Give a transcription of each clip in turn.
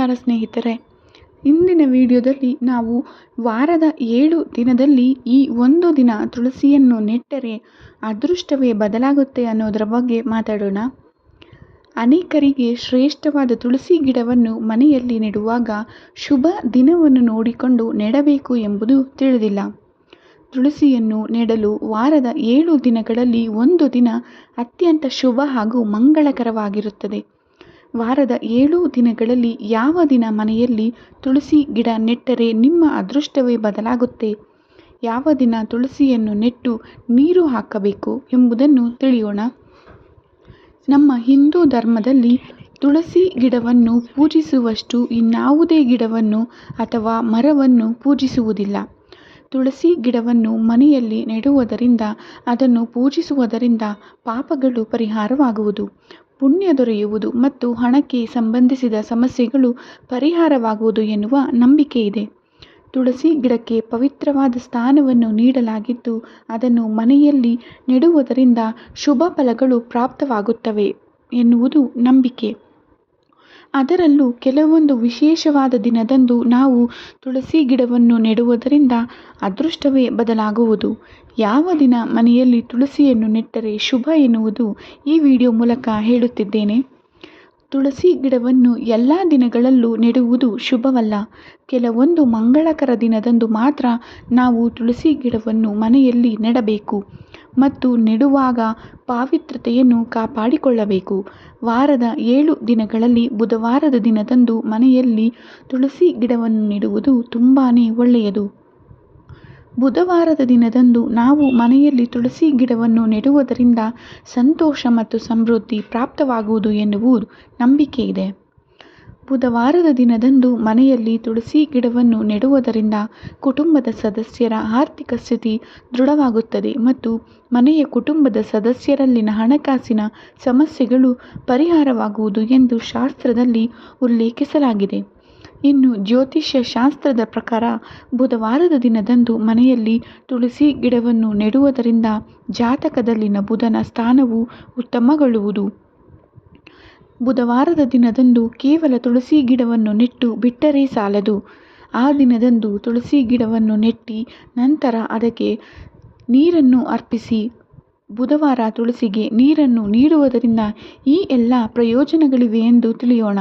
ನಮಸ್ಕಾರ ಸ್ನೇಹಿತರೆ. ಇಂದಿನ ವಿಡಿಯೋದಲ್ಲಿ ನಾವು ವಾರದ ಏಳು ದಿನದಲ್ಲಿ ಈ ಒಂದು ದಿನ ತುಳಸಿಯನ್ನು ನೆಟ್ಟರೆ ಅದೃಷ್ಟವೇ ಬದಲಾಗುತ್ತೆ ಅನ್ನೋದರ ಬಗ್ಗೆ ಮಾತಾಡೋಣ. ಅನೇಕರಿಗೆ ಶ್ರೇಷ್ಠವಾದ ತುಳಸಿ ಗಿಡವನ್ನು ಮನೆಯಲ್ಲಿ ನೆಡುವಾಗ ಶುಭ ದಿನವನ್ನು ನೋಡಿಕೊಂಡು ನೆಡಬೇಕು ಎಂಬುದು ತಿಳಿದಿಲ್ಲ. ತುಳಸಿಯನ್ನು ನೆಡಲು ವಾರದ ಏಳು ದಿನಗಳಲ್ಲಿ ಒಂದು ದಿನ ಅತ್ಯಂತ ಶುಭ ಹಾಗೂ ಮಂಗಳಕರವಾಗಿರುತ್ತದೆ. ವಾರದ ಏಳು ದಿನಗಳಲ್ಲಿ ಯಾವ ದಿನ ಮನೆಯಲ್ಲಿ ತುಳಸಿ ಗಿಡ ನೆಟ್ಟರೆ ನಿಮ್ಮ ಅದೃಷ್ಟವೇ ಬದಲಾಗುತ್ತೆ? ಯಾವ ದಿನ ತುಳಸಿಯನ್ನು ನೆಟ್ಟು ನೀರು ಹಾಕಬೇಕು ಎಂಬುದನ್ನು ತಿಳಿಯೋಣ. ನಮ್ಮ ಹಿಂದೂ ಧರ್ಮದಲ್ಲಿ ತುಳಸಿ ಗಿಡವನ್ನು ಪೂಜಿಸುವಷ್ಟು ಇನ್ನಾವುದೇ ಗಿಡವನ್ನು ಅಥವಾ ಮರವನ್ನು ಪೂಜಿಸುವುದಿಲ್ಲ. ತುಳಸಿ ಗಿಡವನ್ನು ಮನೆಯಲ್ಲಿ ನೆಡುವುದರಿಂದ, ಅದನ್ನು ಪೂಜಿಸುವುದರಿಂದ ಪಾಪಗಳು ಪರಿಹಾರವಾಗುವುದು. ಪುಣ್ಯ ದೊರೆಯುವುದು ಮತ್ತು ಹಣಕ್ಕೆ ಸಂಬಂಧಿಸಿದ ಸಮಸ್ಯೆಗಳು ಪರಿಹಾರವಾಗುವುದು ಎನ್ನುವ ನಂಬಿಕೆ ಇದೆ. ತುಳಸಿ ಗಿಡಕ್ಕೆ ಪವಿತ್ರವಾದ ಸ್ಥಾನವನ್ನು ನೀಡಲಾಗಿದ್ದು, ಅದನ್ನು ಮನೆಯಲ್ಲಿ ನೆಡುವುದರಿಂದ ಶುಭ ಫಲಗಳು ಪ್ರಾಪ್ತವಾಗುತ್ತವೆ ಎನ್ನುವುದು ನಂಬಿಕೆ. ಅದರಲ್ಲೂ ಕೆಲವೊಂದು ವಿಶೇಷವಾದ ದಿನದಂದು ನಾವು ತುಳಸಿ ಗಿಡವನ್ನು ನೆಡುವುದರಿಂದ ಅದೃಷ್ಟವೇ ಬದಲಾಗುವುದು. ಯಾವ ದಿನ ಮನೆಯಲ್ಲಿ ತುಳಸಿಯನ್ನು ನೆಟ್ಟರೆ ಶುಭ ಎನ್ನುವುದು ಈ ವಿಡಿಯೋ ಮೂಲಕ ಹೇಳುತ್ತಿದ್ದೇನೆ. ತುಳಸಿ ಗಿಡವನ್ನು ಎಲ್ಲ ದಿನಗಳಲ್ಲೂ ನೆಡುವುದು ಶುಭವಲ್ಲ. ಕೆಲವೊಂದು ಮಂಗಳಕರ ದಿನದಂದು ಮಾತ್ರ ನಾವು ತುಳಸಿ ಗಿಡವನ್ನು ಮನೆಯಲ್ಲಿ ನೆಡಬೇಕು. ಮತ್ತು ನೆಡುವಾಗ ಪಾವಿತ್ರತೆಯನ್ನು ಕಾಪಾಡಿಕೊಳ್ಳಬೇಕು. ವಾರದ ಏಳು ದಿನಗಳಲ್ಲಿ ಬುಧವಾರದ ದಿನದಂದು ಮನೆಯಲ್ಲಿ ತುಳಸಿ ಗಿಡವನ್ನು ನೆಡುವುದು ತುಂಬಾ ಒಳ್ಳೆಯದು. ಬುಧವಾರದ ದಿನದಂದು ನಾವು ಮನೆಯಲ್ಲಿ ತುಳಸಿ ಗಿಡವನ್ನು ನೆಡುವುದರಿಂದ ಸಂತೋಷ ಮತ್ತು ಸಮೃದ್ಧಿ ಪ್ರಾಪ್ತವಾಗುವುದು ಎನ್ನುವುದು ನಂಬಿಕೆ ಇದೆ. ಬುಧವಾರದ ದಿನದಂದು ಮನೆಯಲ್ಲಿ ತುಳಸಿ ಗಿಡವನ್ನು ನೆಡುವುದರಿಂದ ಕುಟುಂಬದ ಸದಸ್ಯರ ಆರ್ಥಿಕ ಸ್ಥಿತಿ ದೃಢವಾಗುತ್ತದೆ ಮತ್ತು ಮನೆಯ ಕುಟುಂಬದ ಸದಸ್ಯರಲ್ಲಿನ ಹಣಕಾಸಿನ ಸಮಸ್ಯೆಗಳು ಪರಿಹಾರವಾಗುವುದು ಎಂದು ಶಾಸ್ತ್ರದಲ್ಲಿ ಉಲ್ಲೇಖಿಸಲಾಗಿದೆ. ಇನ್ನು ಜ್ಯೋತಿಷ್ಯ ಶಾಸ್ತ್ರದ ಪ್ರಕಾರ ಬುಧವಾರದ ದಿನದಂದು ಮನೆಯಲ್ಲಿ ತುಳಸಿ ಗಿಡವನ್ನು ನೆಡುವುದರಿಂದ ಜಾತಕದಲ್ಲಿನ ಬುಧನ ಸ್ಥಾನವು ಉತ್ತಮಗೊಳ್ಳುವುದು. ಬುಧವಾರದ ದಿನದಂದು ಕೇವಲ ತುಳಸಿ ಗಿಡವನ್ನು ನೆಟ್ಟು ಬಿಟ್ಟರೆ ಸಾಲದು. ಆ ದಿನದಂದು ತುಳಸಿ ಗಿಡವನ್ನು ನೆಟ್ಟಿ ನಂತರ ಅದಕ್ಕೆ ನೀರನ್ನು ಅರ್ಪಿಸಿ. ಬುಧವಾರ ತುಳಸಿಗೆ ನೀರನ್ನು ನೀಡುವುದರಿಂದ ಈ ಎಲ್ಲ ಪ್ರಯೋಜನಗಳಿವೆ ಎಂದು ತಿಳಿಯೋಣ.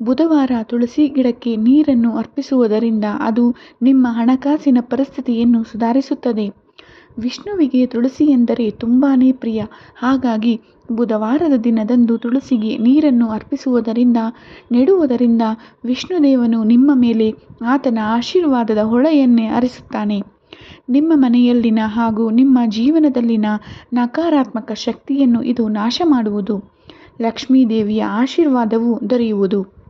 ಬುಧವಾರ ತುಳಸಿ ಗಿಡಕ್ಕೆ ನೀರನ್ನು ಅರ್ಪಿಸುವುದರಿಂದ ಅದು ನಿಮ್ಮ ಹಣಕಾಸಿನ ಪರಿಸ್ಥಿತಿಯನ್ನು ಸುಧಾರಿಸುತ್ತದೆ. ವಿಷ್ಣುವಿಗೆ ತುಳಸಿ ಎಂದರೆ ತುಂಬಾ ಪ್ರಿಯ. ಹಾಗಾಗಿ ಬುಧವಾರದ ದಿನದಂದು ತುಳಸಿಗೆ ನೀರನ್ನು ಅರ್ಪಿಸುವುದರಿಂದ, ನೆಡುವುದರಿಂದ ವಿಷ್ಣುದೇವನು ನಿಮ್ಮ ಮೇಲೆ ಆತನ ಆಶೀರ್ವಾದದ ಹೊಳೆಯನ್ನೇ ಅರಿಸುತ್ತಾನೆ. ನಿಮ್ಮ ಮನೆಯಲ್ಲಿನ ಹಾಗೂ ನಿಮ್ಮ ಜೀವನದಲ್ಲಿನ ನಕಾರಾತ್ಮಕ ಶಕ್ತಿಯನ್ನು ಇದು ನಾಶ ಮಾಡುವುದು ಲಕ್ಷ್ಮೀದೇವಿಯ ಆಶೀರ್ವಾದವು ದೊರೆಯುವುದು.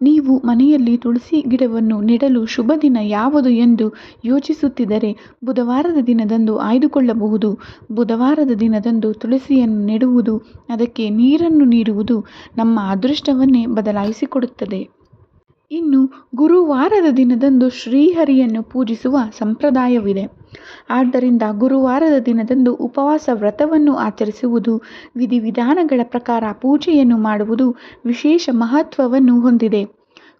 ನೀವು ಮನೆಯಲ್ಲಿ ತುಳಸಿ ಗಿಡವನ್ನು ನೆಡಲು ಶುಭ ದಿನ ಯಾವುದು ಎಂದು ಯೋಚಿಸುತ್ತಿದ್ದರೆ ಬುಧವಾರದ ದಿನದಂದು ಆಯ್ದುಕೊಳ್ಳಬಹುದು. ಬುಧವಾರದ ದಿನದಂದು ತುಳಸಿಯನ್ನು ನೆಡುವುದು, ಅದಕ್ಕೆ ನೀರನ್ನು ನೀಡುವುದು ನಮ್ಮ ಅದೃಷ್ಟವನ್ನೇ ಬದಲಾಯಿಸಿಕೊಡುತ್ತದೆ. ಇನ್ನು ಗುರುವಾರದ ದಿನದಂದು ಶ್ರೀಹರಿಯನ್ನು ಪೂಜಿಸುವ ಸಂಪ್ರದಾಯವಿದೆ. ಆದ್ದರಿಂದ ಗುರುವಾರದ ದಿನದಂದು ಉಪವಾಸ ವ್ರತವನ್ನು ಆಚರಿಸುವುದು, ವಿಧಿವಿಧಾನಗಳ ಪ್ರಕಾರ ಪೂಜೆಯನ್ನು ಮಾಡುವುದು ವಿಶೇಷ ಮಹತ್ವವನ್ನು ಹೊಂದಿದೆ.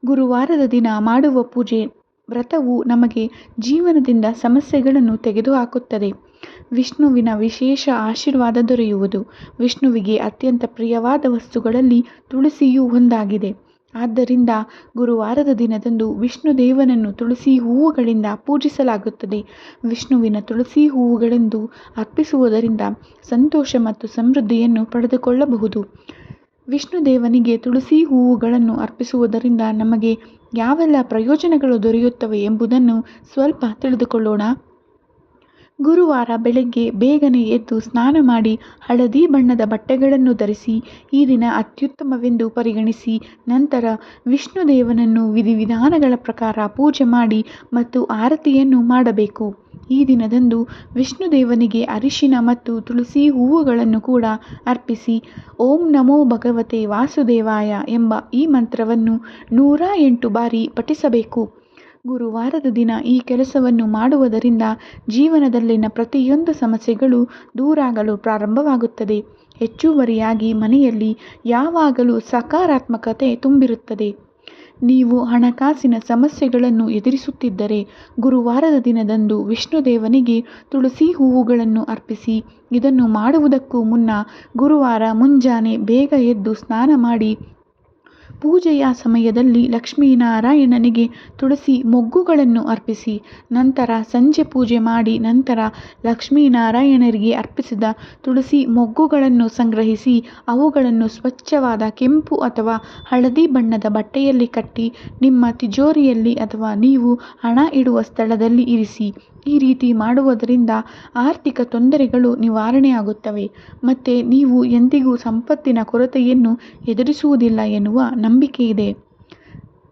ಗುರುವಾರದ ದಿನ ಮಾಡುವ ಪೂಜೆ ವ್ರತವು ನಮಗೆ ಜೀವನದಿಂದ ಸಮಸ್ಯೆಗಳನ್ನು ತೆಗೆದುಹಾಕುತ್ತದೆ. ವಿಷ್ಣುವಿನ ವಿಶೇಷ ಆಶೀರ್ವಾದ ದೊರೆಯುವುದು. ವಿಷ್ಣುವಿಗೆ ಅತ್ಯಂತ ಪ್ರಿಯವಾದ ವಸ್ತುಗಳಲ್ಲಿ ತುಳಸಿಯೂ ಒಂದಾಗಿದೆ. ಆದ್ದರಿಂದ ಗುರುವಾರದ ದಿನದಂದು ವಿಷ್ಣು ದೇವನನ್ನು ತುಳಸಿ ಹೂವುಗಳಿಂದ ಪೂಜಿಸಲಾಗುತ್ತದೆ. ವಿಷ್ಣುವಿನ ತುಳಸಿ ಹೂವುಗಳೆಂದು ಅರ್ಪಿಸುವುದರಿಂದ ಸಂತೋಷ ಮತ್ತು ಸಮೃದ್ಧಿಯನ್ನು ಪಡೆದುಕೊಳ್ಳಬಹುದು. ವಿಷ್ಣು ದೇವನಿಗೆ ತುಳಸಿ ಹೂವುಗಳನ್ನು ಅರ್ಪಿಸುವುದರಿಂದ ನಮಗೆ ಯಾವೆಲ್ಲ ಪ್ರಯೋಜನಗಳು ದೊರೆಯುತ್ತವೆ ಎಂಬುದನ್ನು ಸ್ವಲ್ಪ ತಿಳಿದುಕೊಳ್ಳೋಣ. ಗುರುವಾರ ಬೆಳಗ್ಗೆ ಬೇಗನೆ ಎದ್ದು ಸ್ನಾನ ಮಾಡಿ ಹಳದಿ ಬಣ್ಣದ ಬಟ್ಟೆಗಳನ್ನು ಧರಿಸಿ, ಈ ದಿನ ಅತ್ಯುತ್ತಮವೆಂದು ಪರಿಗಣಿಸಿ, ನಂತರ ವಿಷ್ಣು ದೇವನನ್ನು ವಿಧಿವಿಧಾನಗಳ ಪ್ರಕಾರ ಪೂಜೆ ಮಾಡಿ ಮತ್ತು ಆರತಿಯನ್ನು ಮಾಡಬೇಕು. ಈ ದಿನದಂದು ವಿಷ್ಣುದೇವನಿಗೆ ಅರಿಶಿನ ಮತ್ತು ತುಳಸಿ ಹೂವುಗಳನ್ನು ಕೂಡ ಅರ್ಪಿಸಿ, ಓಂ ನಮೋ ಭಗವತೆ ವಾಸುದೇವಾಯ ಎಂಬ ಈ ಮಂತ್ರವನ್ನು ನೂರ ಎಂಟು ಬಾರಿ ಪಠಿಸಬೇಕು. ಗುರುವಾರದ ದಿನ ಈ ಕೆಲಸವನ್ನು ಮಾಡುವುದರಿಂದ ಜೀವನದಲ್ಲಿನ ಪ್ರತಿಯೊಂದು ಸಮಸ್ಯೆಗಳು ದೂರಾಗಲು ಪ್ರಾರಂಭವಾಗುತ್ತದೆ. ಹೆಚ್ಚುವರಿಯಾಗಿ ಮನೆಯಲ್ಲಿ ಯಾವಾಗಲೂ ಸಕಾರಾತ್ಮಕತೆ ತುಂಬಿರುತ್ತದೆ. ನೀವು ಹಣಕಾಸಿನ ಸಮಸ್ಯೆಗಳನ್ನು ಎದುರಿಸುತ್ತಿದ್ದರೆ ಗುರುವಾರದ ದಿನದಂದು ವಿಷ್ಣುದೇವನಿಗೆ ತುಳಸಿ ಹೂವುಗಳನ್ನು ಅರ್ಪಿಸಿ, ಇದನ್ನು ಮಾಡುವುದಕ್ಕೂ ಮುನ್ನ ಗುರುವಾರ ಮುಂಜಾನೆ ಬೇಗ ಎದ್ದು ಸ್ನಾನ ಮಾಡಿ ಪೂಜೆಯ ಸಮಯದಲ್ಲಿ ಲಕ್ಷ್ಮೀನಾರಾಯಣನಿಗೆ ತುಳಸಿ ಮೊಗ್ಗುಗಳನ್ನು ಅರ್ಪಿಸಿ, ನಂತರ ಸಂಜೆ ಪೂಜೆ ಮಾಡಿ, ನಂತರ ಲಕ್ಷ್ಮೀನಾರಾಯಣರಿಗೆ ಅರ್ಪಿಸಿದ ತುಳಸಿ ಮೊಗ್ಗುಗಳನ್ನು ಸಂಗ್ರಹಿಸಿ, ಅವುಗಳನ್ನು ಸ್ವಚ್ಛವಾದ ಕೆಂಪು ಅಥವಾ ಹಳದಿ ಬಣ್ಣದ ಬಟ್ಟೆಯಲ್ಲಿ ಕಟ್ಟಿ, ನಿಮ್ಮ ತಿಜೋರಿಯಲ್ಲಿ ಅಥವಾ ನೀವು ಹಣ ಇಡುವ ಸ್ಥಳದಲ್ಲಿ ಇರಿಸಿ. ಈ ರೀತಿ ಮಾಡುವುದರಿಂದ ಆರ್ಥಿಕ ತೊಂದರೆಗಳು ನಿವಾರಣೆಯಾಗುತ್ತವೆ. ಮತ್ತು ನೀವು ಎಂದಿಗೂ ಸಂಪತ್ತಿನ ಕೊರತೆಯನ್ನು ಎದುರಿಸುವುದಿಲ್ಲ ಎನ್ನುವ ನಂಬಿಕೆಯಿದೆ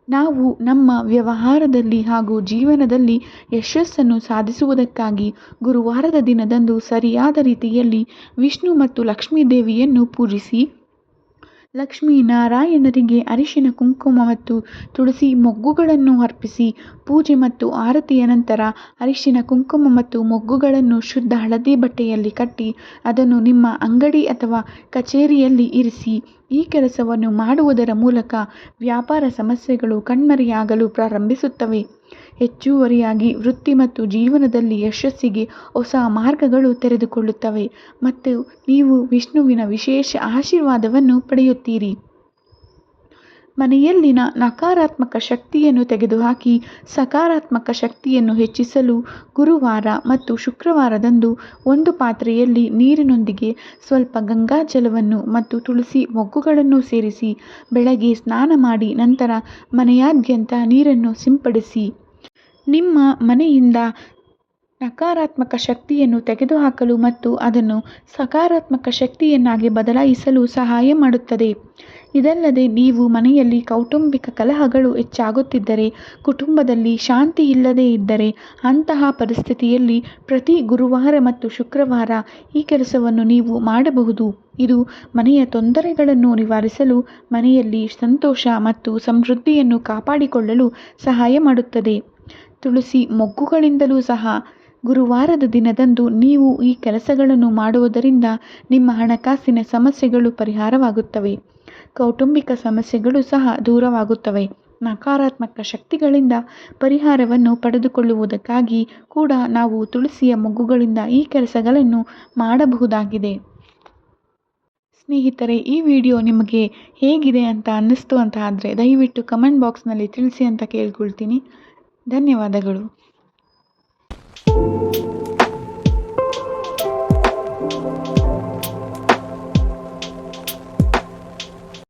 ನಾವು ನಮ್ಮ ವ್ಯವಹಾರದಲ್ಲಿ ಹಾಗೂ ಜೀವನದಲ್ಲಿ ಯಶಸ್ಸನ್ನು ಸಾಧಿಸುವುದಕ್ಕಾಗಿ ಗುರುವಾರದ ದಿನದಂದು ಸರಿಯಾದ ರೀತಿಯಲ್ಲಿ ವಿಷ್ಣು ಮತ್ತು ಲಕ್ಷ್ಮೀ ದೇವಿಯನ್ನು ಪೂಜಿಸಿ. ಲಕ್ಷ್ಮೀನಾರಾಯಣರಿಗೆ ಅರಿಶಿನ ಕುಂಕುಮ ಮತ್ತು ತುಳಸಿ ಮೊಗ್ಗುಗಳನ್ನು ಅರ್ಪಿಸಿ ಪೂಜೆ ಮತ್ತು ಆರತಿಯ ನಂತರ ಅರಿಶಿನ ಕುಂಕುಮ ಮತ್ತು ಮೊಗ್ಗುಗಳನ್ನು ಶುದ್ಧ ಹಳದಿ ಬಟ್ಟೆಯಲ್ಲಿ ಕಟ್ಟಿ ಅದನ್ನು ನಿಮ್ಮ ಅಂಗಡಿ ಅಥವಾ ಕಚೇರಿಯಲ್ಲಿ ಇರಿಸಿ ಈ ಕೆಲಸವನ್ನು ಮಾಡುವುದರ ಮೂಲಕ ವ್ಯಾಪಾರ ಸಮಸ್ಯೆಗಳು ಕಣ್ಮರೆಯಾಗಲು ಪ್ರಾರಂಭಿಸುತ್ತವೆ. ಹೆಚ್ಚುವರಿಯಾಗಿ ವೃತ್ತಿ ಮತ್ತು ಜೀವನದಲ್ಲಿ ಯಶಸ್ಸಿಗೆ ಹೊಸ ಮಾರ್ಗಗಳು ತೆರೆದುಕೊಳ್ಳುತ್ತವೆ ಮತ್ತು ನೀವು ವಿಷ್ಣುವಿನ ವಿಶೇಷ ಆಶೀರ್ವಾದವನ್ನು ಪಡೆಯುತ್ತೀರಿ. ಮನೆಯಲ್ಲಿನ ನಕಾರಾತ್ಮಕ ಶಕ್ತಿಯನ್ನು ತೆಗೆದುಹಾಕಿ ಸಕಾರಾತ್ಮಕ ಶಕ್ತಿಯನ್ನು ಹೆಚ್ಚಿಸಲು ಗುರುವಾರ ಮತ್ತು ಶುಕ್ರವಾರದಂದು ಒಂದು ಪಾತ್ರೆಯಲ್ಲಿ ನೀರಿನೊಂದಿಗೆ ಸ್ವಲ್ಪ ಗಂಗಾಜಲವನ್ನು ಮತ್ತು ತುಳಸಿ ಮೊಗ್ಗುಗಳನ್ನು ಸೇರಿಸಿ, ಬೆಳಗ್ಗೆ ಸ್ನಾನ ಮಾಡಿ, ನಂತರ ಮನೆಯಾದ್ಯಂತ ನೀರನ್ನು ಸಿಂಪಡಿಸಿ. ನಿಮ್ಮ ಮನೆಯಿಂದ ನಕಾರಾತ್ಮಕ ಶಕ್ತಿಯನ್ನು ತೆಗೆದುಹಾಕಲು ಮತ್ತು ಅದನ್ನು ಸಕಾರಾತ್ಮಕ ಶಕ್ತಿಯನ್ನಾಗಿ ಬದಲಾಯಿಸಲು ಸಹಾಯ ಮಾಡುತ್ತದೆ. ಇದಲ್ಲದೆ ನೀವು ಮನೆಯಲ್ಲಿ ಕೌಟುಂಬಿಕ ಕಲಹಗಳು ಹೆಚ್ಚಾಗುತ್ತಿದ್ದರೆ, ಕುಟುಂಬದಲ್ಲಿ ಶಾಂತಿ ಇಲ್ಲದೇ ಇದ್ದರೆ, ಅಂತಹ ಪರಿಸ್ಥಿತಿಯಲ್ಲಿ ಪ್ರತಿ ಗುರುವಾರ ಮತ್ತು ಶುಕ್ರವಾರ ಈ ಕೆಲಸವನ್ನು ನೀವು ಮಾಡಬಹುದು. ಇದು ಮನೆಯ ತೊಂದರೆಗಳನ್ನು ನಿವಾರಿಸಲು, ಮನೆಯಲ್ಲಿ ಸಂತೋಷ ಮತ್ತು ಸಮೃದ್ಧಿಯನ್ನು ಕಾಪಾಡಿಕೊಳ್ಳಲು ಸಹಾಯ ಮಾಡುತ್ತದೆ. ತುಳಸಿ ಮೊಗ್ಗುಗಳಿಂದಲೂ ಸಹ ಗುರುವಾರದ ದಿನದಂದು ನೀವು ಈ ಕೆಲಸಗಳನ್ನು ಮಾಡುವುದರಿಂದ ನಿಮ್ಮ ಹಣಕಾಸಿನ ಸಮಸ್ಯೆಗಳು ಪರಿಹಾರವಾಗುತ್ತವೆ. ಕೌಟುಂಬಿಕ ಸಮಸ್ಯೆಗಳು ಸಹ ದೂರವಾಗುತ್ತವೆ. ನಕಾರಾತ್ಮಕ ಶಕ್ತಿಗಳಿಂದ ಪರಿಹಾರವನ್ನು ಪಡೆದುಕೊಳ್ಳುವುದಕ್ಕಾಗಿ ಕೂಡ ನಾವು ತುಳಸಿಯ ಮೊಗ್ಗುಗಳಿಂದ ಈ ಕೆಲಸಗಳನ್ನು ಮಾಡಬಹುದಾಗಿದೆ. ಸ್ನೇಹಿತರೆ, ಈ ವಿಡಿಯೋ ನಿಮಗೆ ಹೇಗಿದೆ ಅಂತ ಅನ್ನಿಸ್ತು ಅಂತ ಆದರೆ ದಯವಿಟ್ಟು ಕಮೆಂಟ್ ಬಾಕ್ಸ್ನಲ್ಲಿ ತಿಳಿಸಿ ಅಂತ ಕೇಳ್ಕೊಳ್ತೀನಿ. ಧನ್ಯವಾದಗಳು.